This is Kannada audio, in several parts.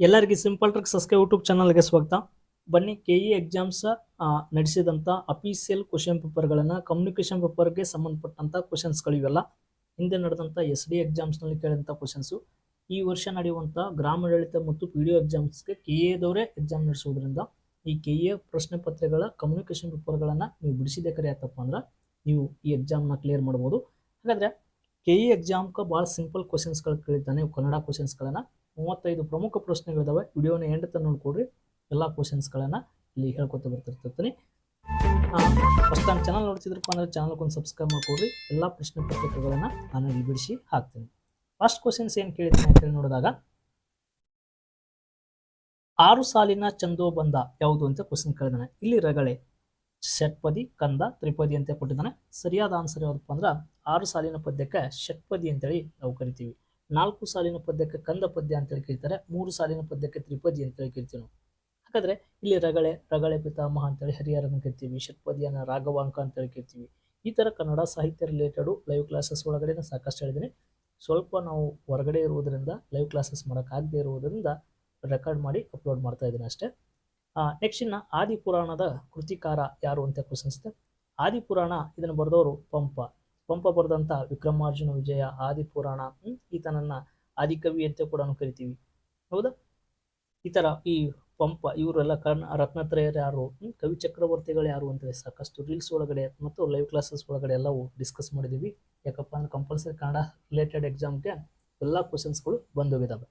ಎಲ್ಲರಿಗೂ ಸಿಂಪಲ್ ಟ್ರಿಕ್ ಸಸ್ಕೆ ಯೂಟ್ಯೂಬ್ ಚಾನಲ್ಗೆ ಸ್ವಾಗತ. ಬನ್ನಿ ಕೆ ಇ ಎಕ್ಸಾಮ್ಸ್ ನಡೆಸಿದಂಥ ಅಫೀಸಿಯಲ್ ಕ್ವಶನ್ ಪೇಪರ್ಗಳನ್ನು ಕಮ್ಯುನಿಕೇಷನ್ ಪೇಪರ್ಗೆ ಸಂಬಂಧಪಟ್ಟಂಥ ಕ್ವಶನ್ಸ್ಗಳು ಇವೆಲ್ಲ. ಹಿಂದೆ ನಡೆದಂಥ ಎಸ್ ಡಿ ಎಕ್ಸಾಮ್ಸ್ನಲ್ಲಿ ಕೇಳಿದಂಥ ಕ್ವಶನ್ಸು ಈ ವರ್ಷ ನಡೆಯುವಂಥ ಗ್ರಾಮಾಡಳಿತ ಮತ್ತು ಪಿ ಡಿ ಒ ಎಕ್ಸಾಮ್ಸ್ಗೆ ಕೆ ಎದವರೇ ಎಕ್ಸಾಮ್ ನಡೆಸೋದ್ರಿಂದ ಈ ಕೆ ಎ ಪ್ರಶ್ನೆ ಪತ್ರಿಕೆಗಳ ಕಮ್ಯುನಿಕೇಷನ್ ಪೇಪರ್ಗಳನ್ನು ನೀವು ಬಿಡಿಸಿದೆ ಕರೆ ಅಂದ್ರೆ ನೀವು ಈ ಎಕ್ಸಾಮ್ನ ಕ್ಲಿಯರ್ ಮಾಡ್ಬೋದು. ಹಾಗಾದರೆ ಕೆ ಇ ಎಕ್ಸಾಮ್ಗೆ ಭಾಳ ಸಿಂಪಲ್ ಕ್ವಶನ್ಸ್ಗಳು ಕೇಳಿದ್ದಾನೆ, ಕನ್ನಡ ಕ್ವಶನ್ಸ್ಗಳನ್ನು ಮೂವತ್ತೈದು ಪ್ರಮುಖ ಪ್ರಶ್ನೆಗಳಿದಾವೆ. ವಿಡಿಯೋನ ಎಂಡ್ ತನಕ ನೋಡ್ಕೊಡ್ರಿ ಎಲ್ಲ ಕ್ವಶನ್ಸ್ಗಳನ್ನು ಇಲ್ಲಿ ಹೇಳ್ಕೊತ ಬರ್ತಿರ್ತೀನಿ. ಫಸ್ಟ್ ನಾನು ಚಾನಲ್ ನೋಡ್ತಿದ್ರಪ್ಪ ಅಂದರೆ ಚಾನಲ್ಗೊಂದು ಸಬ್ಸ್ಕ್ರೈಬ್ ಮಾಡ್ಕೊಡ್ರಿ ಎಲ್ಲ ಪ್ರಶ್ನೆ ಪತ್ರಿಕೆಗಳನ್ನು ನಾನು ಇಲ್ಲಿ ಬಿಡಿಸಿ ಹಾಕ್ತೀನಿ. ಫಸ್ಟ್ ಕ್ವಶನ್ಸ್ ಏನು ಕೇಳಿದ್ದೀನಿ ಅಂತ ಹೇಳಿ ನೋಡಿದಾಗ, ಆರು ಸಾಲಿನ ಚಂದೋಬಂಧ ಯಾವುದು ಅಂತ ಕ್ವಶನ್ ಕೇಳಿದಾನೆ. ಇಲ್ಲಿ ರಗಳೆ, ಷಟ್ಪದಿ, ಕಂದ, ತ್ರಿಪದಿ ಅಂತ ಕೊಟ್ಟಿದ್ದಾನೆ. ಸರಿಯಾದ ಆನ್ಸರ್ ಯಾವುದಪ್ಪ ಅಂದ್ರೆ, ಆರು ಸಾಲಿನ ಪದ್ಯಕ್ಕೆ ಷಟ್ಪದಿ ಅಂತೇಳಿ ನಾವು ಕರಿತೀವಿ. ನಾಲ್ಕು ಸಾಲಿನ ಪದ್ಯಕ್ಕೆ ಕಂದ ಪದ್ಯ ಅಂತೇಳಿ ಕೇಳ್ತಾರೆ, ಮೂರು ಸಾಲಿನ ಪದ್ಯಕ್ಕೆ ತ್ರಿಪದಿ ಅಂತೇಳಿ ಕೇಳ್ತೀವಿ ನಾವು. ಹಾಗಾದ್ರೆ ಇಲ್ಲಿ ರಗಳೆ ರಗಳೆ ಪಿತಾಮಹ ಅಂತೇಳಿ ಹರಿಹರನ ಕೇಳ್ತೀವಿ ಷಟ್ಪದಿಯನ್ನ ರಾಘವಾಂಕ ಅಂತೇಳಿ ಕೇಳ್ತೀವಿ. ಈ ಥರ ಕನ್ನಡ ಸಾಹಿತ್ಯ ರಿಲೇಟೆಡು ಲೈವ್ ಕ್ಲಾಸಸ್ ಒಳಗಡೆ ಸಾಕಷ್ಟು ಹೇಳಿದ್ದೀನಿ. ಸ್ವಲ್ಪ ನಾವು ಹೊರಗಡೆ ಇರುವುದರಿಂದ ಲೈವ್ ಕ್ಲಾಸಸ್ ಮಾಡೋಕ್ಕಾಗದೇ ಇರುವುದರಿಂದ ರೆಕಾರ್ಡ್ ಮಾಡಿ ಅಪ್ಲೋಡ್ ಮಾಡ್ತಾ ಇದ್ದೀನಿ ಅಷ್ಟೇ. ನೆಕ್ಸ್ಟ್ ಇನ್ನು ಆದಿಪುರಾಣದ ಕೃತಿಕಾರ ಯಾರು ಅಂತ ಕ್ವಶನ್ಸ್ ಇದೆ. ಆದಿಪುರಾಣ ಇದನ್ನು ಬರೆದವರು ಪಂಪ. ಪಂಪ ಬರೆದಂತಹ ವಿಕ್ರಮಾರ್ಜುನ ವಿಜಯ ಆದಿಪುರಾಣ ಪುರಾಣ ಈತನನ್ನ ಆದಿಕವಿ ಅಂತ ಕೂಡ ಕರಿತೀವಿ. ಹೌದಾ? ಈ ಥರ ಈ ಪಂಪ, ಇವರೆಲ್ಲ ಕರ್ಣ, ರತ್ನತ್ರಯರು ಯಾರು? ಕವಿ ಚಕ್ರವರ್ತಿಗಳು ಯಾರು ಅಂತೇಳಿ ಸಾಕಷ್ಟು ರೀಲ್ಸ್ ಒಳಗಡೆ ಮತ್ತು ಲೈವ್ ಕ್ಲಾಸಸ್ ಒಳಗಡೆ ಎಲ್ಲವೂ ಡಿಸ್ಕಸ್ ಮಾಡಿದ್ದೀವಿ. ಯಾಕಪ್ಪ ಅಂದ್ರೆ ಕಂಪಲ್ಸರಿ ಕನ್ನಡ ರಿಲೇಟೆಡ್ ಎಕ್ಸಾಮ್ಗೆ ಎಲ್ಲ ಕ್ವಶನ್ಸ್ಗಳು ಬಂದೋಗಿದ್ದಾವೆ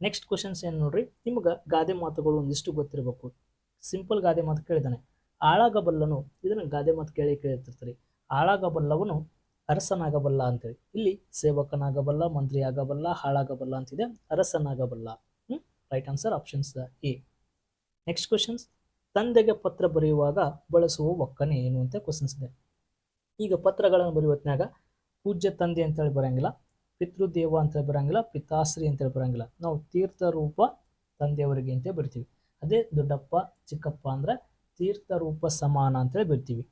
ನೆಕ್ಸ್ಟ್ ಕ್ವಶನ್ಸ್ ಏನು ನೋಡ್ರಿ? ನಿಮ್ಗೆ ಗಾದೆ ಮಾತುಗಳು ಒಂದಿಷ್ಟು ಗೊತ್ತಿರಬೇಕು. ಸಿಂಪಲ್ ಗಾದೆ ಮಾತು ಕೇಳಿದಾನೆ ಆಳಾಗಬಲ್ಲನು, ಇದನ್ನು ಗಾದೆ ಮಾತು ಕೇಳಿ ಕೇಳಿರ್ತಿರ್ತೀರಿ. ಆಳಾಗಬಲ್ಲವನು ಅರಸನಾಗಬಲ್ಲ ಅಂತೇಳಿ. ಇಲ್ಲಿ ಸೇವಕನಾಗಬಲ್ಲ ಮಂತ್ರಿ ಆಗಬಲ್ಲ ಹಾಳಾಗಬಲ್ಲ ಅಂತಿದೆ. ಅರಸನಾಗಬಲ್ಲ. Right answer options A next questions ತಂದೆಗೆ ಪತ್ರ ಬರೆಯುವಾಗ ಬಳಸುವ ಒಕ್ಕನೆ ಏನು ಅಂತ ಕ್ವಶನ್ಸ್ ಇದೆ. ಈಗ ಪತ್ರಗಳನ್ನು ಬರೆಯುವತ್ನಾಗ ಪೂಜ್ಯ ತಂದೆ ಅಂತೇಳಿ ಬರಂಗಿಲ್ಲ, ಪಿತೃದೇವ ಅಂತೇಳಿ ಬರಂಗಿಲ್ಲ, ಪಿತಾಶ್ರೀ ಅಂತೇಳಿ ಬರಂಗಿಲ್ಲ. ನಾವು ತೀರ್ಥರೂಪ ತಂದೆಯವರಿಗೆ ಅಂತ ಬರ್ತೀವಿ ಅದೇ ದೊಡ್ಡಪ್ಪ, ಚಿಕ್ಕಪ್ಪ ಅಂದ್ರೆ ತೀರ್ಥರೂಪ ಸಮಾನ ಅಂತೇಳಿ ಬರ್ತೀವಿ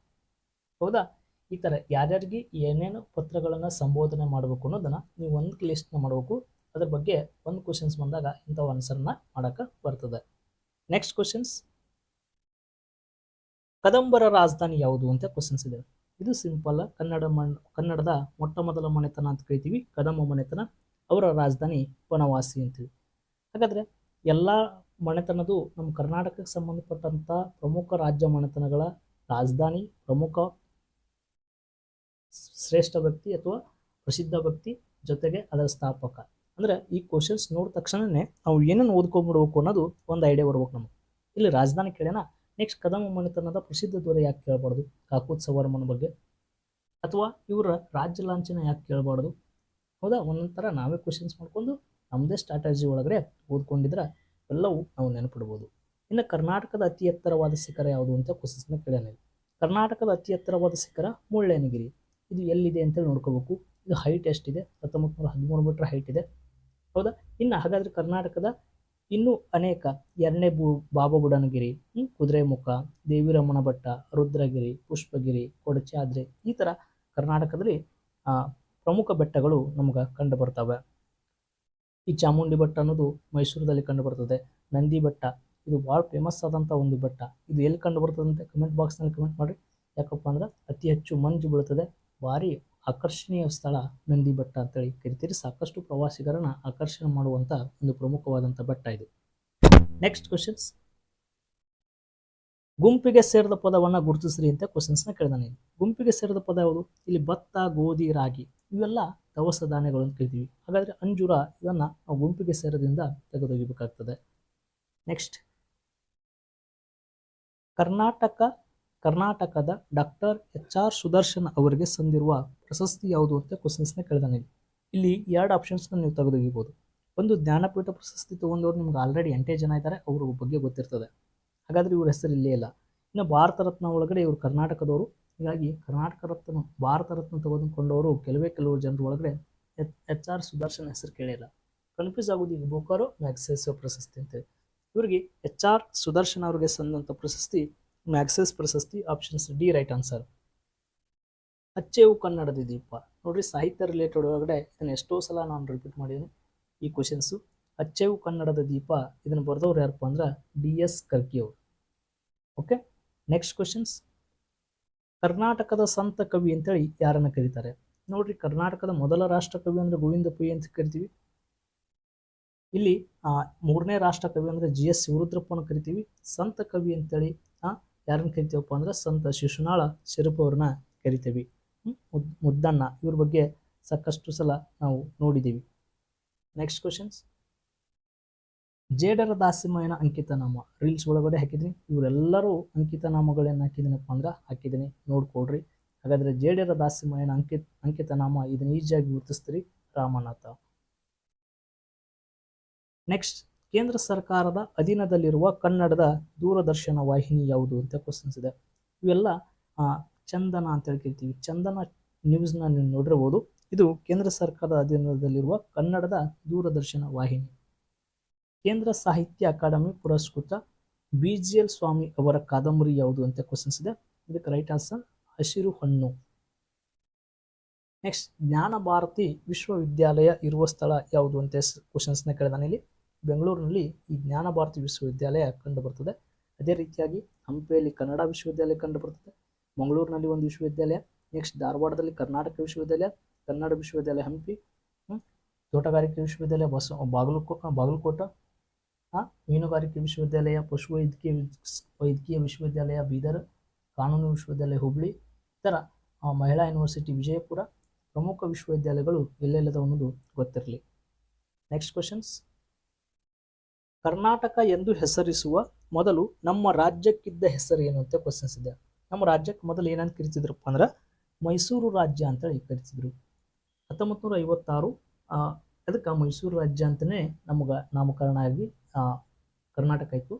ಹೌದಾ? ಈ ಥರ ಯಾರ್ಯಾರಿಗೆ ಏನೇನು ಪತ್ರಗಳನ್ನು ಸಂಬೋಧನೆ ಮಾಡಬೇಕು ಅನ್ನೋದನ್ನು ನೀವು ಒಂದು ಲಿಸ್ಟ್ನ ಮಾಡಬೇಕು. ಅದ್ರ ಬಗ್ಗೆ ಒಂದು ಕ್ವಶನ್ಸ್ ಬಂದಾಗ ಇಂಥ ಆನ್ಸರ್ನ ಮಾಡೋಕ್ಕೆ ಬರ್ತದೆ. ನೆಕ್ಸ್ಟ್ ಕ್ವಶನ್ಸ್ ಕದಂಬರ ರಾಜಧಾನಿ ಯಾವುದು ಅಂತ ಕ್ವಶನ್ಸ್ ಇದೆ. ಇದು ಸಿಂಪಲ್ ಕನ್ನಡ ಮಣ್, ಕನ್ನಡದ ಮೊಟ್ಟ ಮೊದಲ ಮನೆತನ ಅಂತ ಕರಿತೀವಿ, ಕದಂಬ ಮನೆತನ, ಅವರ ರಾಜಧಾನಿ ಬನವಾಸಿ ಅಂತೀವಿ. ಹಾಗಾದರೆ ಎಲ್ಲ ಮನೆತನದು ನಮ್ಮ ಕರ್ನಾಟಕಕ್ಕೆ ಸಂಬಂಧಪಟ್ಟಂಥ ಪ್ರಮುಖ ರಾಜ್ಯ ಮನೆತನಗಳ ರಾಜಧಾನಿ ಪ್ರಮುಖ ಶ್ರೇಷ್ಠ ವ್ಯಕ್ತಿ ಅಥವಾ ಪ್ರಸಿದ್ಧ ವ್ಯಕ್ತಿ ಜೊತೆಗೆ ಅದರ ಸ್ಥಾಪಕ. ಅಂದರೆ ಈ ಕ್ವಶನ್ಸ್ ನೋಡಿದ ತಕ್ಷಣನೇ ನಾವು ಏನೇನು ಓದ್ಕೊಂಡ್ಬಿಡ್ಬೇಕು ಅನ್ನೋದು ಒಂದು ಐಡಿಯಾ ಬರ್ಬೇಕು ನಮಗೆ. ಇಲ್ಲಿ ರಾಜಧಾನಿ ಕೇಳೋಣ ನೆಕ್ಸ್ಟ್ ಕದಂಬ ಮನೆತನದ ಪ್ರಸಿದ್ಧ ದೊರೆ ಯಾಕೆ ಕೇಳಬಾರ್ದು? ಕಾಕೂತ್ ಸವರ್ಮನ ಬಗ್ಗೆ. ಅಥವಾ ಇವರ ರಾಜ್ಯ ಲಾಂಛನ ಯಾಕೆ ಕೇಳಬಾರ್ದು? ಹೌದಾ? ಒಂದೊಂಥರ ಥರ ನಾವೇ ಕ್ವಶನ್ಸ್ ಮಾಡ್ಕೊಂಡು ನಮ್ಮದೇ ಸ್ಟ್ರಾಟಜಿ ಒಳಗಡೆ ಓದ್ಕೊಂಡಿದ್ರೆ ಎಲ್ಲವೂ ನಾವು ನೆನಪಿಡ್ಬೋದು. ಇನ್ನು ಕರ್ನಾಟಕದ ಅತಿ ಎತ್ತರವಾದ ಶಿಖರ ಯಾವುದು ಅಂತ ಕ್ವಶನ್ಸ್ನ ಕೇಳೋಣ ಕರ್ನಾಟಕದ ಅತಿ ಎತ್ತರವಾದ ಶಿಖರ ಮುಳ್ಳಯ್ಯನಗಿರಿ. ಇದು ಎಲ್ಲಿದೆ ಅಂತ ನೋಡ್ಕೋಬೇಕು. ಇದು ಹೈಟ್ ಎಷ್ಟಿದೆ? ಹತ್ತೊಂಬತ್ತು ನೂರ ಹದಿಮೂರು ಮೀಟರ್ ಹೈಟ್ ಇದೆ. ಹೌದಾ? ಇನ್ನು ಹಾಗಾದರೆ ಕರ್ನಾಟಕದ ಇನ್ನೂ ಅನೇಕ ಎರಡನೇ ಬೂ ಬಾಬಾ ಬುಡನಗಿರಿ ಕುದುರೆಮುಖ ದೇವಿರಮ್ಮನ ಭಟ್ಟ ರುದ್ರಗಿರಿ, ಪುಷ್ಪಗಿರಿ ಕೊಡಚಾದ್ರಿ ಈ ಥರ ಕರ್ನಾಟಕದಲ್ಲಿ ಪ್ರಮುಖ ಬೆಟ್ಟಗಳು ನಮ್ಗೆ ಕಂಡು ಬರ್ತವೆ. ಈ ಚಾಮುಂಡಿ ಬೆಟ್ಟ ಅನ್ನೋದು ಮೈಸೂರಿನಲ್ಲಿ ಕಂಡು ಬರ್ತದೆ. ನಂದಿ ಬೆಟ್ಟ, ಇದು ಭಾಳ ಫೇಮಸ್ ಆದಂಥ ಒಂದು ಬೆಟ್ಟ. ಇದು ಎಲ್ಲಿ ಕಂಡು ಬರ್ತದೆ ಅಂತ ಕಮೆಂಟ್ ಬಾಕ್ಸ್ನಲ್ಲಿ ಕಮೆಂಟ್ ಮಾಡಿ ಯಾಕಪ್ಪ ಅಂದ್ರೆ ಅತಿ ಹೆಚ್ಚು ಮಂಜು ಬೀಳ್ತದೆ. ಭಾರಿ ಆಕರ್ಷಣೀಯ ಸ್ಥಳ ನಂದಿ ಬೆಟ್ಟ ಅಂತೇಳಿ ಕರಿತೀರಿ. ಸಾಕಷ್ಟು ಪ್ರವಾಸಿಗರನ್ನ ಆಕರ್ಷಣೆ ಮಾಡುವಂತ ಒಂದು ಪ್ರಮುಖವಾದಂಥ ಬೆಟ್ಟ ಇದು. ನೆಕ್ಸ್ಟ್ ಕ್ವಶನ್ಸ್ ಗುಂಪಿಗೆ ಸೇರಿದ ಪದವನ್ನು ಗುರುತಿಸ್ರಿ ಅಂತ ಕ್ವಶನ್ಸ್ನ ಕೇಳಿದಾನೆ ಗುಂಪಿಗೆ ಸೇರಿದ ಪದ ಯಾವುದು? ಇಲ್ಲಿ ಭತ್ತ, ಗೋಧಿ, ರಾಗಿ ಇವೆಲ್ಲ ದವಸ ಧಾನ್ಯಗಳು ಅಂತ ಕರಿತೀವಿ. ಹಾಗಾದ್ರೆ ಅಂಜೂರ ಇದನ್ನು ನಾವು ಗುಂಪಿಗೆ ಸೇರದಿಂದ ತೆಗೆದೊಗಿಬೇಕಾಗ್ತದೆ. ನೆಕ್ಸ್ಟ್ ಕರ್ನಾಟಕ ಕರ್ನಾಟಕದ ಡಾಕ್ಟರ್ ಎಚ್ ಆರ್ ಸುದರ್ಶನ್ ಅವರಿಗೆ ಸಂದಿರುವ ಪ್ರಶಸ್ತಿ ಯಾವುದು ಅಂತ ಕ್ವಶನ್ಸ್ನ ಕೇಳಿದಾನೆ ಇಲ್ಲಿ ಎರಡು ಆಪ್ಷನ್ಸ್ನ ನೀವು ತೆಗೆದೊಗಿಬೋದು ಒಂದು ಜ್ಞಾನಪೀಠ ಪ್ರಶಸ್ತಿ ತಗೊಂಡವರು ನಿಮ್ಗೆ ಆಲ್ರೆಡಿ ಎಂಟೇ ಜನ ಇದ್ದಾರೆ ಅವ್ರ ಬಗ್ಗೆ ಗೊತ್ತಿರ್ತದೆ. ಹಾಗಾದರೆ ಇವ್ರ ಹೆಸರು ಇಲ್ಲೇ ಇಲ್ಲ. ಇನ್ನು ಭಾರತ ರತ್ನ ಒಳಗಡೆ ಇವರು ಕರ್ನಾಟಕದವರು. ಹೀಗಾಗಿ ಕರ್ನಾಟಕ ರತ್ನ, ಭಾರತ ರತ್ನ ತೆಗೆದುಕೊಂಡವರು ಕೆಲವೇ ಕೆಲವು ಜನರ ಒಳಗಡೆ ಎಚ್ ಆರ್ ಸುದರ್ಶನ್ ಹೆಸರು ಕೇಳಿಲ್ಲ. ಕನ್ಫ್ಯೂಸ್ ಆಗೋದು ಈಗ ಬೋಕಾರೋ ಮ್ಯಾಗ್ಸೆಸೋ ಪ್ರಶಸ್ತಿ ಅಂತೇಳಿ. ಇವರಿಗೆ ಎಚ್ ಆರ್ ಸುದರ್ಶನ್ ಅವರಿಗೆ ಸಂದಂಥ ಪ್ರಶಸ್ತಿ ಮ್ಯಾಗ್ಸೆಸ್ ಪ್ರಶಸ್ತಿ ಆಪ್ಷನ್ಸ್ ಡಿ ರೈಟ್ ಆನ್ಸರ್ ಅಚ್ಚೇವು ಕನ್ನಡದ ದೀಪ. ನೋಡ್ರಿ, ಸಾಹಿತ್ಯ ರಿಲೇಟೆಡ್ ಒಳಗಡೆ ಇದನ್ನು ಎಷ್ಟೋ ಸಲ ನಾನು ರಿಪೀಟ್ ಮಾಡಿದ್ದೀನಿ ಈ ಕ್ವಶನ್ಸು ಅಚ್ಚೇವು ಕನ್ನಡದ ದೀಪ, ಇದನ್ನು ಬರೆದವ್ರು ಯಾರಪ್ಪ ಅಂದ್ರೆ ಡಿ ಎಸ್ ಕರ್ಕಿಯವರು ಓಕೆ ನೆಕ್ಸ್ಟ್ ಕ್ವಶನ್ಸ್ ಕರ್ನಾಟಕದ ಸಂತ ಕವಿ ಅಂತೇಳಿ ಯಾರನ್ನ ಕರೀತಾರೆ? ನೋಡ್ರಿ, ಕರ್ನಾಟಕದ ಮೊದಲ ರಾಷ್ಟ್ರಕವಿ ಅಂದ್ರೆ ಗೋವಿಂದ ಪುಯಿ ಅಂತ ಕರಿತೀವಿ. ಇಲ್ಲಿ ಮೂರನೇ ರಾಷ್ಟ್ರ ಕವಿ ಅಂದ್ರೆ ಜಿ ಎಸ್ ಶಿವರುದ್ರಪ್ಪನ ಕರಿತೀವಿ. ಸಂತ ಕವಿ ಅಂತೇಳಿ ಯಾರನ್ನ ಕರಿತೀವಪ್ಪ ಅಂದ್ರೆ ಸಂತ ಶಿಶುನಾಳ ಶಿರಪವ್ರನ್ನ ಕರಿತೀವಿ? ಮುದ್- ಮುದ್ದಣ್ಣ ಇವ್ರ ಬಗ್ಗೆ ಸಾಕಷ್ಟು ಸಲ ನಾವು ನೋಡಿದ್ದೀವಿ ನೆಕ್ಸ್ಟ್ ಕ್ವಶನ್ಸ್ ಜೇಡರ ದಾಸಿಮಯನ ಅಂಕಿತ ನಾಮ ರೀಲ್ಸ್ ಒಳಗಡೆ ಹಾಕಿದ್ದೀನಿ. ಇವರೆಲ್ಲರೂ ಅಂಕಿತ ನಾಮಗಳನ್ನ ಹಾಕಿದ್ದೀನಪ್ಪ ಅಂದ್ರೆ ಹಾಕಿದ್ದೀನಿ. ನೋಡ್ಕೊಡ್ರಿ ಹಾಗಾದ್ರೆ ಜೇಡರ ದಾಸಿಮಯನ ಅಂಕಿತ ಅಂಕಿತ ನಾಮ ಇದನ್ನ ಈಜಿಯಾಗಿ ಗುರುತಿಸ್ತೀರಿ ರಾಮನಾಥ. ನೆಕ್ಸ್ಟ್ ಕೇಂದ್ರ ಸರ್ಕಾರದ ಅಧೀನದಲ್ಲಿರುವ ಕನ್ನಡದ ದೂರದರ್ಶನ ವಾಹಿನಿ ಯಾವುದು ಅಂತ ಕ್ವಶನ್ಸ್ ಇದೆ. ಇವೆಲ್ಲ ಚಂದನ ಅಂತ ಹೇಳಿ ಕರಿತೀವಿ ಚಂದನ ನ್ಯೂಸ್ನ ನೀವು ನೋಡಿರ್ಬೋದು. ಇದು ಕೇಂದ್ರ ಸರ್ಕಾರದ ಅಧೀನದಲ್ಲಿರುವ ಕನ್ನಡದ ದೂರದರ್ಶನ ವಾಹಿನಿ. ಕೇಂದ್ರ ಸಾಹಿತ್ಯ ಅಕಾಡೆಮಿ ಪುರಸ್ಕೃತ ಬಿ ಜಿ ಎಲ್ ಸ್ವಾಮಿ ಅವರ ಕಾದಂಬರಿ ಯಾವುದು ಅಂತ ಕ್ವಶನ್ಸ್ ಇದೆ. ಇದಕ್ಕೆ ರೈಟ್ ಆನ್ಸರ್ ಹಸಿರು ಹಣ್ಣು. ನೆಕ್ಸ್ಟ್ ಜ್ಞಾನ ಭಾರತಿ ವಿಶ್ವವಿದ್ಯಾಲಯ ಇರುವ ಸ್ಥಳ ಯಾವುದು ಅಂತ ಕ್ವಶನ್ಸ್ನ ಕೇಳಿದಾನೆ ಇಲ್ಲಿ. ಬೆಂಗಳೂರಿನಲ್ಲಿ ಈ ಜ್ಞಾನ ಭಾರತಿ ವಿಶ್ವವಿದ್ಯಾಲಯ ಕಂಡು ಬರ್ತದೆ. ಅದೇ ರೀತಿಯಾಗಿ ಹಂಪಿಯಲ್ಲಿ ಕನ್ನಡ ವಿಶ್ವವಿದ್ಯಾಲಯ ಕಂಡು ಬರ್ತದೆ. ಮಂಗಳೂರಿನಲ್ಲಿ ಒಂದು ವಿಶ್ವವಿದ್ಯಾಲಯ, ನೆಕ್ಸ್ಟ್ ಧಾರವಾಡದಲ್ಲಿ ಕರ್ನಾಟಕ ವಿಶ್ವವಿದ್ಯಾಲಯ, ಕನ್ನಡ ವಿಶ್ವವಿದ್ಯಾಲಯ ಹಂಪಿ ತೋಟಗಾರಿಕೆ ವಿಶ್ವವಿದ್ಯಾಲಯ, ಬಸ, ಬಾಗಲಕೋ ಬಾಗಲಕೋಟ ಮೀನುಗಾರಿಕೆ ವಿಶ್ವವಿದ್ಯಾಲಯ, ಪಶು ವೈದ್ಯಕೀಯ ವೈದ್ಯಕೀಯ ವಿಶ್ವವಿದ್ಯಾಲಯ, ಬೀದರ್, ಕಾನೂನು ವಿಶ್ವವಿದ್ಯಾಲಯ, ಹುಬ್ಳಿ, ಇತರ ಮಹಿಳಾ ಯೂನಿವರ್ಸಿಟಿ ವಿಜಯಪುರ ಪ್ರಮುಖ ವಿಶ್ವವಿದ್ಯಾಲಯಗಳು ಎಲ್ಲೆಲ್ಲದ ಅನ್ನೋದು ಗೊತ್ತಿರಲಿ. ನೆಕ್ಸ್ಟ್ ಕ್ವಶನ್ಸ್ ಕರ್ನಾಟಕ ಎಂದು ಹೆಸರಿಸುವ ಮೊದಲು ನಮ್ಮ ರಾಜ್ಯಕ್ಕಿದ್ದ ಹೆಸರು ಏನು ಅಂತ ಕ್ವಶನ್ಸ್ ಇದೆ. ನಮ್ಮ ರಾಜ್ಯಕ್ಕೆ ಮೊದಲು ಏನಂತ ಕರಿತಿದ್ರಪ್ಪ ಅಂದ್ರೆ ಮೈಸೂರು ರಾಜ್ಯ ಅಂತೇಳಿ ಕರಿತಿದ್ರು. ಹತ್ತೊಂಬತ್ತು ನೂರ ಐವತ್ತಾರು ಅದಕ್ಕೆ ಮೈಸೂರು ರಾಜ್ಯ ಅಂತಲೇ ನಮಗೆ ನಾಮಕರಣ ಆಗಿ ಕರ್ನಾಟಕ ಆಯಿತು.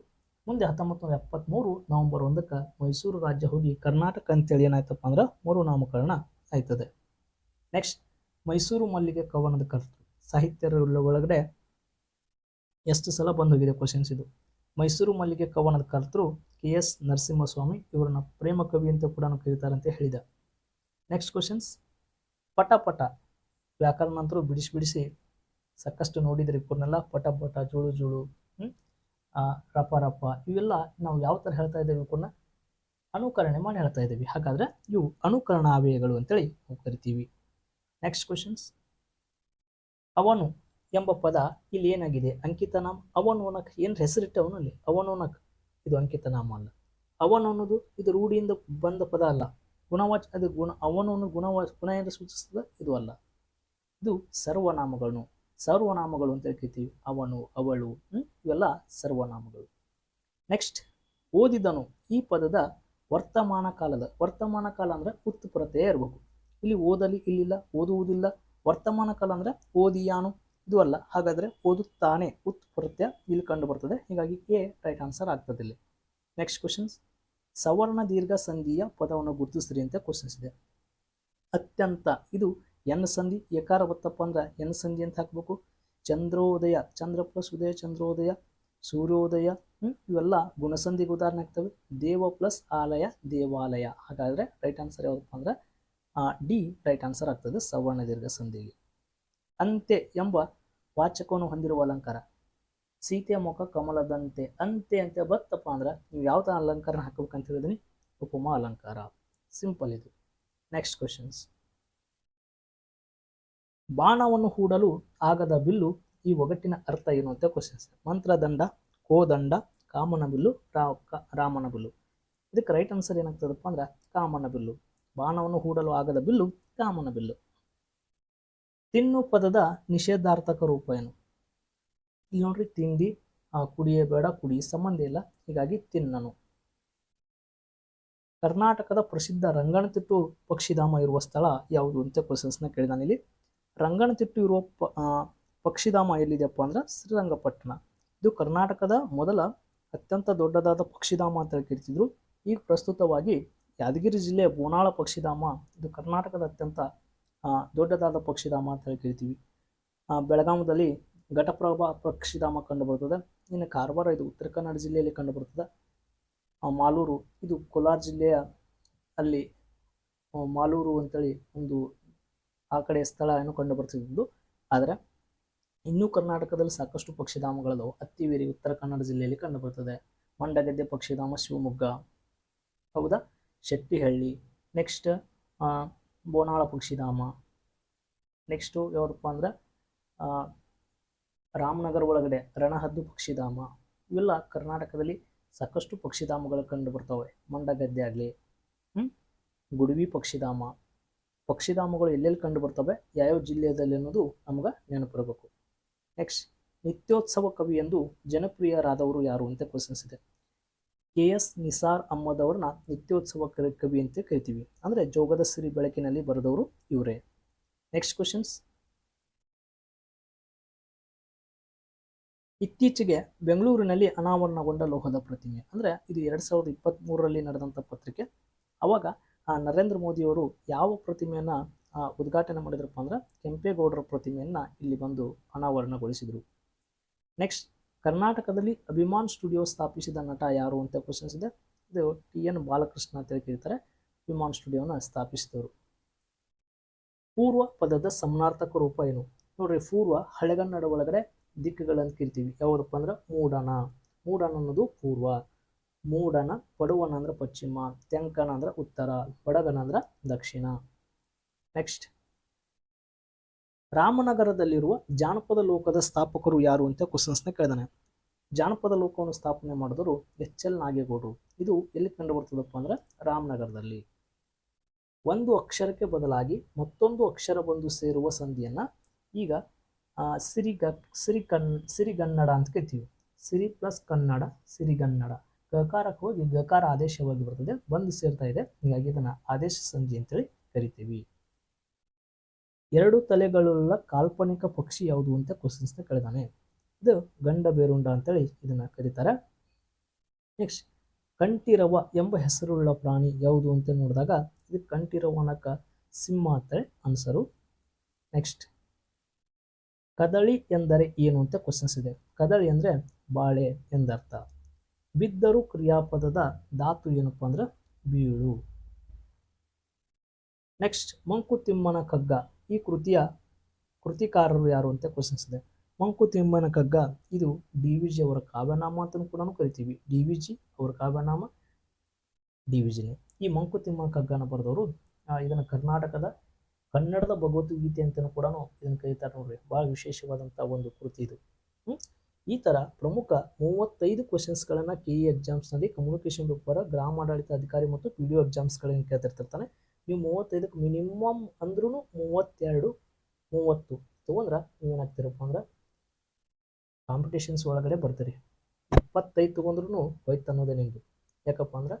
ಮುಂದೆ ಹತ್ತೊಂಬತ್ತು ನೂರ ಎಪ್ಪತ್ತ್ಮೂರು ನವೆಂಬರ್ ಒಂದಕ್ಕೆ ಮೈಸೂರು ರಾಜ್ಯ ಹೋಗಿ ಕರ್ನಾಟಕ ಅಂತೇಳಿ ಏನಾಯ್ತಪ್ಪ ಅಂದ್ರೆ ಮರು ನಾಮಕರಣ ಆಯ್ತದೆ. ನೆಕ್ಸ್ಟ್ ಮೈಸೂರು ಮಲ್ಲಿಗೆ ಕವನದ ಕರ್ತೃ ಸಾಹಿತ್ಯ ಒಳಗಡೆ ಎಷ್ಟು ಸಲ ಬಂದೋಗಿದೆ ಕ್ವಶನ್ಸ್ ಇದು. ಮೈಸೂರು ಮಲ್ಲಿಗೆ ಕವನದ ಕರ್ತೃ ಕೆ ಎಸ್ ನರಸಿಂಹಸ್ವಾಮಿ ಇವರನ್ನ ಪ್ರೇಮ ಕವಿ ಅಂತ ಕೂಡ ಕರೀತಾರೆ ಅಂತ ಹೇಳಿದ. ನೆಕ್ಸ್ಟ್ ಕ್ವಶನ್ಸ್ ಪಟ ಪಟ. ವ್ಯಾಕರಣ ಅಂತರೂ ಬಿಡಿಸಿ ಬಿಡಿಸಿ ಸಾಕಷ್ಟು ನೋಡಿದರೆ ಇವ್ರನ್ನೆಲ್ಲ ಪಟ ಪಟ, ಜೋಳು ಜೋಳು ರಪ ರಪ ಇವೆಲ್ಲ ನಾವು ಯಾವ ಥರ ಹೇಳ್ತಾ ಇದ್ದೇವೆ ಇವ್ರನ್ನ? ಅನುಕರಣೆ ಮಾಡಿ ಹೇಳ್ತಾ ಇದ್ದೀವಿ. ಹಾಗಾದ್ರೆ ಇವು ಅನುಕರಣಾವ್ಯಯಗಳು ಅಂತೇಳಿ ನಾವು ಕರಿತೀವಿ. ನೆಕ್ಸ್ಟ್ ಕ್ವಶನ್ಸ್ ಅವನು ಎಂಬ ಪದ ಇಲ್ಲಿ ಏನಾಗಿದೆ? ಅಂಕಿತನಾಮ. ಅವನೋನಕ್, ಏನು ಹೆಸರಿಟ್ಟವನು ಅಲ್ಲಿ ಅವನೋನಕ್. ಇದು ಅಂಕಿತನಾಮ ಅಲ್ಲ. ಅವನು ಅನ್ನೋದು ಇದು ರೂಢಿಯಿಂದ ಬಂದ ಪದ ಅಲ್ಲ. ಗುಣವಾಚ, ಅದು ಗುಣ ಅವನು ಗುಣವ, ಗುಣ ಏನು ಸೂಚಿಸ್ತದೆ ಇದು ಅಲ್ಲ. ಇದು ಸರ್ವನಾಮಗಳನ್ನು ಸರ್ವನಾಮಗಳು ಅಂತ ಹೇಳ್ತೀವಿ ಅವನು, ಅವಳು? ಇವೆಲ್ಲ ಸರ್ವನಾಮಗಳು. ನೆಕ್ಸ್ಟ್ ಓದಿದನು. ಈ ಪದದ ವರ್ತಮಾನ ಕಾಲದ, ವರ್ತಮಾನ ಕಾಲ ಅಂದ್ರೆ ಉತ್ಪ್ರತೆಯೇ ಇರಬೇಕು. ಇಲ್ಲಿ ಓದಲಿ, ಇಲ್ಲಿಲ್ಲ, ಓದುವುದಿಲ್ಲ. ವರ್ತಮಾನ ಕಾಲ ಅಂದ್ರೆ ಓದಿಯಾನು. ಇದು ಅಲ್ಲ, ಹಾಗಾದರೆ ಓದುತ್ತಾನೆ, ಉತ್ ಪ್ರತ್ಯಯ ಇಲ್ಲಿ ಕಂಡು ಬರ್ತದೆ. ಹೀಗಾಗಿ ಎ ರೈಟ್ ಆನ್ಸರ್ ಆಗ್ತದೆ ಇಲ್ಲಿ. ನೆಕ್ಸ್ಟ್ ಕ್ವಶನ್ಸ್ ಸವರ್ಣ ದೀರ್ಘ ಸಂಧಿಯ ಪದವನ್ನು ಗುರುತಿಸ್ರಿ ಅಂತ ಕ್ವಶನ್ಸ್ ಇದೆ. ಅತ್ಯಂತ, ಇದು ಎನ್ ಸಂಧಿ ಎಕಾರ ಬತ್ತಪ್ಪ ಅಂದ್ರೆ ಎನ್ ಸಂಧಿ ಅಂತ ಹಾಕಬೇಕು. ಚಂದ್ರೋದಯ, ಚಂದ್ರ ಪ್ಲಸ್ ಉದಯ, ಚಂದ್ರೋದಯ, ಸೂರ್ಯೋದಯ ಇವೆಲ್ಲ ಗುಣಸಂಧಿಗೆ ಉದಾಹರಣೆ ಆಗ್ತವೆ. ದೇವ ಪ್ಲಸ್ ಆಲಯ, ದೇವಾಲಯ. ಹಾಗಾದ್ರೆ ರೈಟ್ ಆನ್ಸರ್ ಯಾವುದಪ್ಪ ಅಂದ್ರೆ ಡಿ ರೈಟ್ ಆನ್ಸರ್ ಆಗ್ತದೆ ಸವರ್ಣ ದೀರ್ಘ ಸಂಧಿಗೆ. ಅಂತೆ ಎಂಬ ವಾಚಕವನ್ನು ಹೊಂದಿರುವ ಅಲಂಕಾರ. ಸೀತೆಯ ಮುಖ ಕಮಲದಂತೆ, ಅಂತೆ ಅಂತೆ ಬತ್ತಪ್ಪ ಅಂದ್ರೆ ನೀವು ಯಾವ ಥರ ಅಲಂಕಾರ ಹಾಕಬೇಕಂತ ಹೇಳಿದೀನಿ ಉಪಮಾ ಅಲಂಕಾರ. ಸಿಂಪಲ್ ಇದು. ನೆಕ್ಸ್ಟ್ ಕ್ವಶನ್ಸ್ ಬಾಣವನ್ನು ಹೂಡಲು ಆಗದ ಬಿಲ್ಲು ಈ ಒಗಟ್ಟಿನ ಅರ್ಥ ಏನು ಅಂತ ಕ್ವಶನ್ಸ್ ಮಂತ್ರದಂಡ ಕೋದಂಡ ಕಾಮನ ಬಿಲ್ಲು ರಾಮನ ಬಿಲ್ಲು. ಇದಕ್ಕೆ ರೈಟ್ ಆನ್ಸರ್ ಏನಾಗ್ತದಪ್ಪ ಅಂದ್ರೆ ಕಾಮನ ಬಿಲ್ಲು. ಬಾಣವನ್ನು ಹೂಡಲು ಆಗದ ಬಿಲ್ಲು ಕಾಮನ ಬಿಲ್ಲು. ತಿನ್ನು ಪದದ ನಿಷೇಧಾರ್ಥಕ ರೂಪ ಏನು? ಇಲ್ಲಿ ನೋಡ್ರಿ, ತಿಂಡಿ ಕುಡಿಯಬೇಡ ಕುಡಿ, ಸಂಬಂಧ ಇಲ್ಲ, ಹೀಗಾಗಿ ತಿನ್ನನು. ಕರ್ನಾಟಕದ ಪ್ರಸಿದ್ಧ ರಂಗನತಿಟ್ಟು ಪಕ್ಷಿಧಾಮ ಇರುವ ಸ್ಥಳ ಯಾವುದು ಅಂತ ಕ್ವಶನ್ಸ್ನ ಕೇಳಿದಾನೆ ಇಲ್ಲಿ. ರಂಗನತಿಟ್ಟು ಇರುವ ಪಕ್ಷಿಧಾಮ ಎಲ್ಲಿದೆಯಪ್ಪ ಅಂದ್ರೆ ಶ್ರೀರಂಗಪಟ್ಟಣ. ಇದು ಕರ್ನಾಟಕದ ಮೊದಲ ಅತ್ಯಂತ ದೊಡ್ಡದಾದ ಪಕ್ಷಿಧಾಮ ಅಂತ ಕರಿತಿದ್ರು. ಈಗ ಪ್ರಸ್ತುತವಾಗಿ ಯಾದಗಿರಿ ಜಿಲ್ಲೆಯ ಬೋನಾಳ ಪಕ್ಷಿಧಾಮ, ಇದು ಕರ್ನಾಟಕದ ಅತ್ಯಂತ ದೊಡ್ಡದಾದ ಪಕ್ಷಿಧಾಮ ಅಂತ ಹೇಳಿ ಕರಿತೀವಿ. ಬೆಳಗಾಮದಲ್ಲಿ ಘಟಪ್ರಭಾ ಪಕ್ಷಿಧಾಮ ಕಂಡುಬರ್ತದೆ ಇನ್ನು ಕಾರವಾರ ಇದು ಉತ್ತರ ಕನ್ನಡ ಜಿಲ್ಲೆಯಲ್ಲಿ ಕಂಡು ಬರ್ತದೆ ಆ, ಮಾಲೂರು ಇದು ಕೋಲಾರ ಜಿಲ್ಲೆಯ ಅಲ್ಲಿ ಮಾಲೂರು ಅಂತೇಳಿ ಒಂದು ಆ ಕಡೆ ಸ್ಥಳ ಏನು ಕಂಡು ಆದರೆ ಇನ್ನೂ ಕರ್ನಾಟಕದಲ್ಲಿ ಸಾಕಷ್ಟು ಪಕ್ಷಿಧಾಮಗಳದಾವು. ಅತ್ತಿವೇರಿ ಉತ್ತರ ಕನ್ನಡ ಜಿಲ್ಲೆಯಲ್ಲಿ ಕಂಡುಬರ್ತದೆ ಮಂಡಗದ್ದೆ ಪಕ್ಷಿಧಾಮ ಶಿವಮೊಗ್ಗ ಹೌದಾ? ಶೆಟ್ಟಿಹಳ್ಳಿ. ನೆಕ್ಸ್ಟ್ ಬೋನಾಳ ಪಕ್ಷಿಧಾಮ. ನೆಕ್ಸ್ಟು ಯಾವುದಪ್ಪ ಅಂದ್ರೆ ರಾಮನಗರ ಒಳಗಡೆ ರಣಹದ್ದು ಪಕ್ಷಿಧಾಮ. ಇವೆಲ್ಲ ಕರ್ನಾಟಕದಲ್ಲಿ ಸಾಕಷ್ಟು ಪಕ್ಷಿಧಾಮಗಳು ಕಂಡು ಬರ್ತವೆ. ಮಂಡಗದ್ದೆ ಆಗಲಿ ಗುಡುವಿ ಪಕ್ಷಿಧಾಮ. ಪಕ್ಷಿಧಾಮಗಳು ಎಲ್ಲೆಲ್ಲಿ ಕಂಡು ಬರ್ತವೆ, ಯಾವ್ಯಾವ ಜಿಲ್ಲೆಯಲ್ಲಿ ಅನ್ನೋದು ನಮ್ಗೆ ನೆನಪಿರಬೇಕು ನೆಕ್ಸ್ಟ್ ನಿತ್ಯೋತ್ಸವ ಕವಿ ಎಂದು ಜನಪ್ರಿಯರಾದವರು ಯಾರು ಅಂತ ಕ್ವಶನ್ಸ್ ಇದೆ. ಕೆ ಎಸ್ ನಿಸಾರ್ ಅಹ್ಮದ್ ಅವ್ರನ್ನ ನಿತ್ಯೋತ್ಸವ ಕವಿ ಅಂತ ಕರಿತೀವಿ. ಅಂದರೆ ಜೋಗದ ಸಿರಿ ಬೆಳಕಿನಲ್ಲಿ ಬರೆದವರು ಇವರೇ. ನೆಕ್ಸ್ಟ್ ಕ್ವಶನ್ಸ್ ಇತ್ತೀಚೆಗೆ ಬೆಂಗಳೂರಿನಲ್ಲಿ ಅನಾವರಣಗೊಂಡ ಲೋಹದ ಪ್ರತಿಮೆ. ಅಂದರೆ ಇದು ಎರಡು ಸಾವಿರದ ಇಪ್ಪತ್ತ್ಮೂರರಲ್ಲಿ ನಡೆದಂಥ ಪತ್ರಿಕೆ. ಅವಾಗ ನರೇಂದ್ರ ಮೋದಿಯವರು ಯಾವ ಪ್ರತಿಮೆಯನ್ನು ಉದ್ಘಾಟನೆ ಮಾಡಿದ್ರಪ್ಪ ಅಂದ್ರೆ ಕೆಂಪೇಗೌಡರ ಪ್ರತಿಮೆಯನ್ನು ಇಲ್ಲಿ ಬಂದು ಅನಾವರಣಗೊಳಿಸಿದರು. ನೆಕ್ಸ್ಟ್ ಕರ್ನಾಟಕದಲ್ಲಿ ಅಭಿಮಾನ್ ಸ್ಟುಡಿಯೋ ಸ್ಥಾಪಿಸಿದ ನಟ ಯಾರು ಅಂತ ಕ್ವಶನ್ಸ್ ಇದೆ. ಇದು ಟಿ ಎನ್ ಬಾಲಕೃಷ್ಣ ಅಂತ ಹೇಳಿ ಕರೀತಾರೆ ಅಭಿಮಾನ್ ಸ್ಟುಡಿಯೋನ ಸ್ಥಾಪಿಸಿದವರು. ಪೂರ್ವ ಪದದ ಸಮನಾರ್ಥಕ ರೂಪ ಏನು? ನೋಡ್ರಿ, ಪೂರ್ವ ಹಳೆಗನ್ನಡ ಒಳಗಡೆ ದಿಕ್ಕುಗಳನ್ನು ಕರಿತೀವಿ. ಯಾವುದಪ್ಪ ಅಂದ್ರೆ ಮೂಡಣ. ಮೂಡಣ ಅನ್ನೋದು ಪೂರ್ವ. ಮೂಡಣ ಪಡುವಣ ಅಂದ್ರೆ ಪಶ್ಚಿಮ. ತೆಂಕಣ ಅಂದ್ರೆ ಉತ್ತರ. ಬಡಗಣ ಅಂದ್ರೆ ದಕ್ಷಿಣ. ನೆಕ್ಸ್ಟ್ ರಾಮನಗರದಲ್ಲಿರುವ ಜಾನಪದ ಲೋಕದ ಸ್ಥಾಪಕರು ಯಾರು ಅಂತ ಕ್ವಶನ್ಸ್ನ ಕೇಳಿದಾನೆ. ಜಾನಪದ ಲೋಕವನ್ನು ಸ್ಥಾಪನೆ ಮಾಡಿದವರು ಎಚ್ ಎಲ್ ನಾಗೇಗೌಡರು. ಇದು ಎಲ್ಲಿ ಕಂಡು ಬರ್ತದಪ್ಪ ಅಂದ್ರೆ ರಾಮನಗರದಲ್ಲಿ. ಒಂದು ಅಕ್ಷರಕ್ಕೆ ಬದಲಾಗಿ ಮತ್ತೊಂದು ಅಕ್ಷರ ಬಂದು ಸೇರುವ ಸಂಧಿಯನ್ನ ಈಗ ಸಿರಿಗ ಸಿರಿ ಕನ್ ಸಿರಿಗನ್ನಡ ಅಂತ ಕರಿತೀವಿ. ಸಿರಿ ಪ್ಲಸ್ ಕನ್ನಡ ಸಿರಿಗನ್ನಡ ಗಕಾರಕ್ಕೆ ಹೋಗಿ ಗಕಾರ ಆದೇಶವಾಗಿ ಬರ್ತದೆ, ಬಂದು ಸೇರ್ತಾ ಇದೆ. ಹೀಗಾಗಿ ಇದನ್ನ ಆದೇಶ ಸಂಧಿ ಅಂತೇಳಿ ಕರಿತೀವಿ. ಎರಡು ತಲೆಗಳುಳ್ಳ ಕಾಲ್ಪನಿಕ ಪಕ್ಷಿ ಯಾವುದು ಅಂತ ಕ್ವಶನ್ಸ್ನ ಕೇಳಿದಾನೆ. ಇದು ಗಂಡ ಬೇರುಂಡ ಅಂತೇಳಿ ಇದನ್ನ ಕರೀತಾರೆ. ನೆಕ್ಸ್ಟ್ ಕಂಠಿರವ ಎಂಬ ಹೆಸರುಳ್ಳ ಪ್ರಾಣಿ ಯಾವುದು ಅಂತ ನೋಡಿದಾಗ ಇದು ಕಂಠಿರವನಕ ಸಿಂಹ ಅಂತೇಳಿ ಅನ್ಸರು. ನೆಕ್ಸ್ಟ್ ಕದಳಿ ಎಂದರೆ ಏನು ಅಂತ ಕ್ವಶನ್ಸ್ ಇದೆ. ಕದಳಿ ಅಂದರೆ ಬಾಳೆ ಎಂದರ್ಥ. ಬಿದ್ದರು ಕ್ರಿಯಾಪದದ ಧಾತು ಏನಪ್ಪ ಅಂದ್ರೆ ಬೀಳು. ನೆಕ್ಸ್ಟ್ ಮಂಕುತಿಮ್ಮನ ಕಗ್ಗ ಈ ಕೃತಿಯ ಕೃತಿಕಾರರು ಯಾರು ಅಂತ ಕ್ವಶನ್ಸ್ ಇದೆ. ಮಂಕುತಿಮ್ಮನ ಕಗ್ಗ, ಇದು ಡಿ ವಿ ಜಿ ಅವರ ಕಾವ್ಯನಾಮ ಅಂತಲೂ ಕೂಡ ಕರಿತೀವಿ. ಡಿ ವಿ ಜಿ ಅವರ ಕಾವ್ಯನಾಮ ಡಿ ವಿ ಜಿನೇ ಈ ಮಂಕುತಿಮ್ಮನ ಕಗ್ಗನ ಬರೆದವರು ಇದನ್ನು ಕರ್ನಾಟಕದ ಕನ್ನಡದ ಭಗವದ್ಗೀತೆ ಅಂತಲೂ ಕೂಡ ಇದನ್ನು ಕರೀತಾರೆ ನೋಡ್ರಿ. ಭಾಳ ವಿಶೇಷವಾದಂಥ ಒಂದು ಕೃತಿ ಇದು. ಈ ಥರ ಪ್ರಮುಖ ಮೂವತ್ತೈದು ಕ್ವಶನ್ಸ್ಗಳನ್ನು ಕೆ ಇ ಎಕ್ಸಾಮ್ಸ್ನಲ್ಲಿ ಕಮ್ಯುನಿಕೇಷನ್ ಗ್ರಾಮ ಆಡಳಿತ ಅಧಿಕಾರಿ ಮತ್ತು ಪಿ ಡಿ ಒ ಎಕ್ಸಾಮ್ಸ್ಗಳನ್ನು ಕೇಳ್ತಿರ್ತಾನೆ. ನೀವು ಮೂವತ್ತೈದಕ್ಕೆ ಮಿನಿಮಮ್ ಅಂದ್ರೂ ಮೂವತ್ತೆರಡು, ಮೂವತ್ತು. ತೊಗೊಂಡ್ರೆ ನೀವೇನಾಗ್ತೀರಪ್ಪ ಅಂದ್ರೆ ಕಾಂಪಿಟೇಷನ್ಸ್ ಒಳಗಡೆ ಬರ್ತೀರಿ. ಇಪ್ಪತ್ತೈದು ತೊಗೊಂಡ್ರು ಹೋಯ್ತು ಅನ್ನೋದೇ ನಿಮ್ಮದು ಯಾಕಪ್ಪ ಅಂದ್ರೆ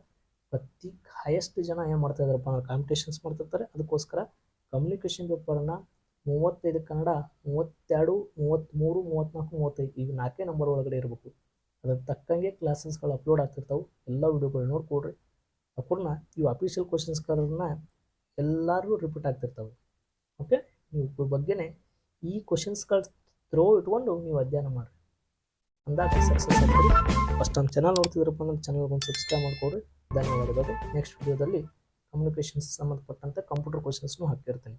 ಪ್ರತಿ ಹೈಯೆಸ್ಟ್ ಜನ ಏನು ಮಾಡ್ತಾ ಇದಾರಪ್ಪ ಅಂದ್ರೆ ಕಾಂಪಿಟೇಷನ್ಸ್ ಮಾಡ್ತಿರ್ತಾರೆ. ಅದಕ್ಕೋಸ್ಕರ ಕಮ್ಯುನಿಕೇಷನ್ ಪೇಪರನ್ನು ಮೂವತ್ತೈದು ಕನ್ನಡ, ಮೂವತ್ತೆರಡು, ಮೂವತ್ತ್ಮೂರು, ಮೂವತ್ತ್ನಾಲ್ಕು, ಮೂವತ್ತೈದು ಈಗ ನಾಲ್ಕೇ ನಂಬರ್ ಒಳಗಡೆ ಇರಬೇಕು. ಅದ್ರ ತಕ್ಕಂಗೆ ಕ್ಲಾಸಸ್ಗಳು ಅಪ್ಲೋಡ್ ಆಗ್ತಿರ್ತಾವೆ. ಎಲ್ಲ ವಿಡಿಯೋಗಳು ನೋಡ್ಕೊಡ್ರಿ. ಅಪೂರ್ಣ ಇವು ಅಫಿಷಿಯಲ್ ಕ್ವಶನ್ಸ್ಗಳನ್ನ ಎಲ್ಲರೂ ರಿಪೀಟ್ ಆಗ್ತಿರ್ತಾವೆ. ಓಕೆ ನೀವು ಬಗ್ಗೆನೇ ಈ ಕ್ವಶನ್ಸ್ಗಳು ತ್ರೋ ಇಟ್ಕೊಂಡು ನೀವು ಅಧ್ಯಯನ ಮಾಡಿರಿ. ಅಂದಾಗ ಸಕ್ಸಸ್ ಆಗ್ತೀರಿ ಫಸ್ಟ್ ನಮ್ಮ ಚಾನಲ್ ನೋಡ್ತಿದ್ರಪ್ಪ ಅಂದ್ರೆ ಚಾನಲ್ಗೆ ಒಂದು ಸಬ್ಸ್ಕ್ರೈಬ್ ಮಾಡ್ಕೊಡ್ರಿ. ಧನ್ಯವಾದಗಳು. ನೆಕ್ಸ್ಟ್ ವಿಡಿಯೋದಲ್ಲಿ ಕಮ್ಯುನಿಕೇಷನ್ಸ್ ಸಂಬಂಧಪಟ್ಟಂತೆ ಕಂಪ್ಯೂಟರ್ ಕ್ವಶನ್ಸ್ನು ಹಾಕಿರ್ತೀನಿ.